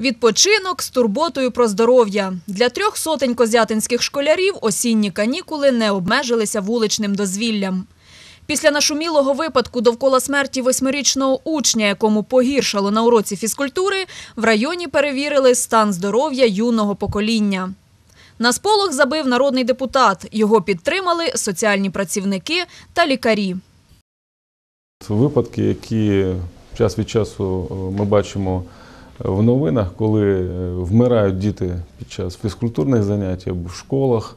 Відпочинок з турботою про здоров'я. Для трьох сотень козятинських школярів осінні канікули не обмежилися вуличним дозвіллям. Після нашумілого випадку довкола смерті восьмирічного учня, якому погіршало на уроці фізкультури, в районі перевірили стан здоров'я юного покоління. На сполох забив народний депутат. Його підтримали соціальні працівники та лікарі. Випадки, які час від часу е, ми бачимо в новинах, коли е, вмирають діти під час фізкультурних занять або в школах,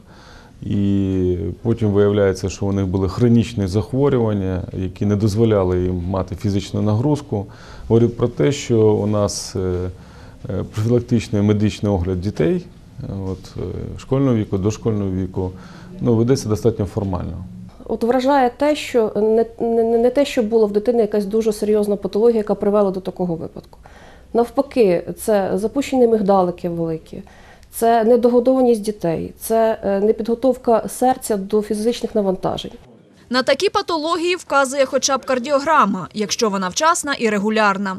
і потім виявляється, що у них були хронічні захворювання, які не дозволяли їм мати фізичну нагрузку. Говорять про те, що у нас е, е, профілактичний медичний огляд дітей от, школьного віку, дошкольного віку ну, ведеться достатньо формально. От вражає те, що не, не, не те, що було в дитини якась дуже серйозна патологія, яка привела до такого випадку. Навпаки, це запущені мигдалики великі, це недогодованість дітей, це е, непідготовка серця до фізичних навантажень. На такі патології вказує хоча б кардіограма, якщо вона вчасна і регулярна.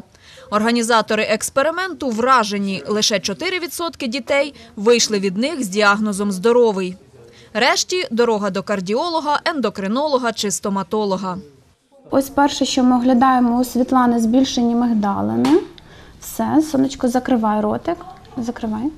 Організатори експерименту вражені, лише 4% дітей вийшли від них з діагнозом здоровий. Решті – дорога до кардіолога, ендокринолога чи стоматолога. Ось перше, що ми оглядаємо у Світлани збільшені мигдалини. Все, сонечко, закривай ротик. Закривай.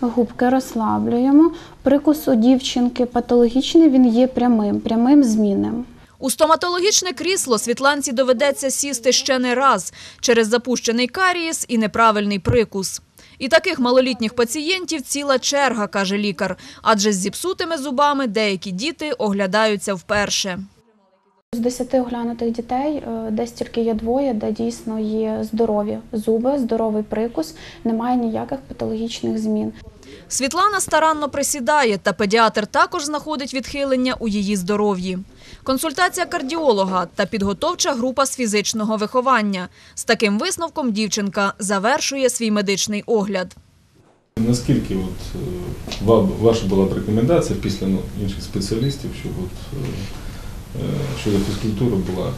Губки розслаблюємо. Прикус у дівчинки патологічний, він є прямим, прямим змінним. У стоматологічне крісло Світланці доведеться сісти ще не раз через запущений карієс і неправильний прикус. І таких малолітніх пацієнтів ціла черга, каже лікар, адже з зіпсутими зубами деякі діти оглядаються вперше. З 10 оглянутих дітей е, десь тільки є двоє, де дійсно є здорові зуби, здоровий прикус, немає ніяких патологічних змін. Світлана старанно присідає, та педіатр також знаходить відхилення у її здоров'ї. Консультація кардіолога та підготовча група з фізичного виховання. З таким висновком дівчинка завершує свій медичний огляд. Наскільки от, е, ваша була б рекомендація після ну, інших спеціалістів, щоб от, е, щодо фізкультури була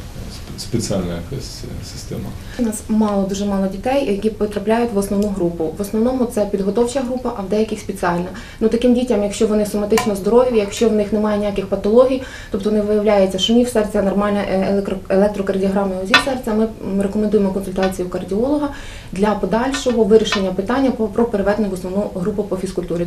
спеціальна якась е, система? У нас мало, дуже мало дітей, які потрапляють в основну групу. В основному це підготовча група, а в деяких спеціальна. Ну таким дітям, якщо вони соматично здорові, якщо в них немає ніяких патологій, тобто не виявляється шумів серця, нормальна е, електро- електрокардіограма УЗІ серця, ми рекомендуємо консультацію кардіолога для подальшого вирішення питання по- про переведення в основну групу по фізкультурі.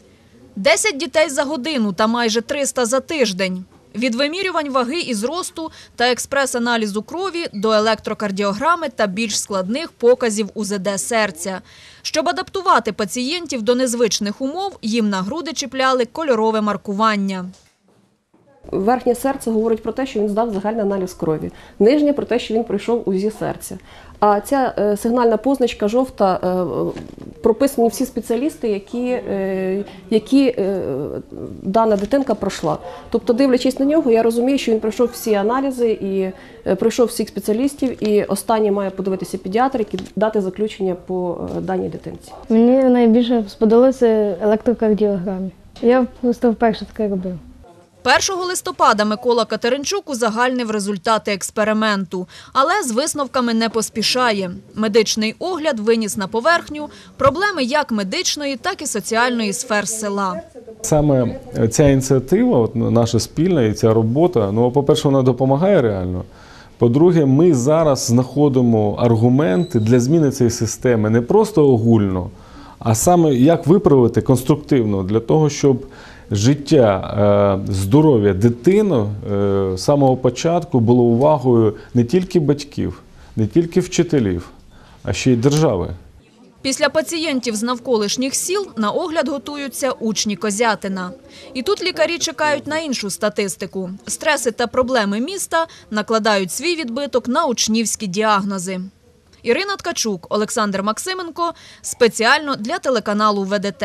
10 дітей за годину та майже 300 за тиждень. Від вимірювань ваги і зросту та експрес-аналізу крові до електрокардіограми та більш складних показів УЗД серця. Щоб адаптувати пацієнтів до незвичних умов, їм на груди чіпляли кольорове маркування. Верхнє серце говорить про те, що він здав загальний аналіз крові. Нижнє про те, що він пройшов УЗІ серця. А ця е, сигнальна позначка жовта е, прописані всі спеціалісти, які, е, які дана дитинка пройшла. Тобто, дивлячись на нього, я розумію, що він пройшов всі аналізи і пройшов всіх спеціалістів, і останній має подивитися педіатр, який дати заключення по даній дитинці. Мені найбільше сподобалося електрокардіограмі. Я просто вперше таке робив. 1 листопада Микола Катеринчук узагальнив результати експерименту, але з висновками не поспішає. Медичний огляд виніс на поверхню проблеми як медичної, так і соціальної сфер села. Саме ця ініціатива, от, наша спільна і ця робота, ну, по-перше, вона допомагає реально. По-друге, ми зараз знаходимо аргументи для зміни цієї системи не просто огульно, а саме як виправити конструктивно для того, щоб життя, е, здоров'я дитини е, з самого початку було увагою не тільки батьків, не тільки вчителів, а ще й держави. Після пацієнтів з навколишніх сіл на огляд готуються учні Козятина. І тут лікарі чекають на іншу статистику. Стреси та проблеми міста накладають свій відбиток на учнівські діагнози. Ірина Ткачук, Олександр Максименко спеціально для телеканалу ВДТ.